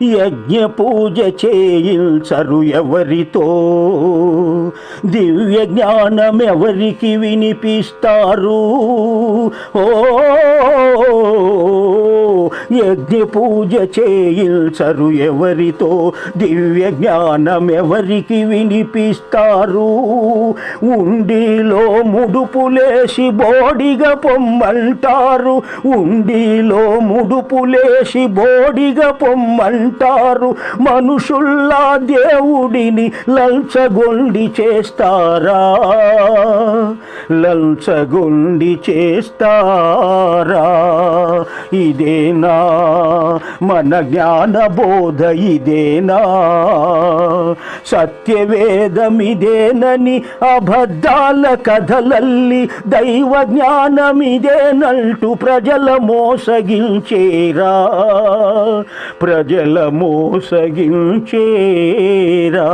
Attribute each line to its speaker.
Speaker 1: యజ్ఞ పూజ చేయించరు ఎవరితో? దివ్య జ్ఞానం ఎవరికి వినిపిస్తారు? ఓ యజ్ఞ పూజ చేయించరు ఎవరితో? దివ్య జ్ఞానం ఎవరికి వినిపిస్తారు? ఉండిలో ముడుపులేసి బోడిగా పొమ్మంటారు. ఉండిలో ముడుపులేసి బోడిగా పొమ్మంటారు. మనుషుల్లా దేవుడిని లంచగొండి చేస్తారా? లంచగొండి చేస్తారా? ఇదేనా? మన జ్ఞాన బోధ ఇదేనా? సత్యవేదమిదేనని అబద్ధాల కథలల్లి దైవ జ్ఞానమిదేనంటూ ప్రజల మోసగించేరా? ప్రజల మోసగించేరా?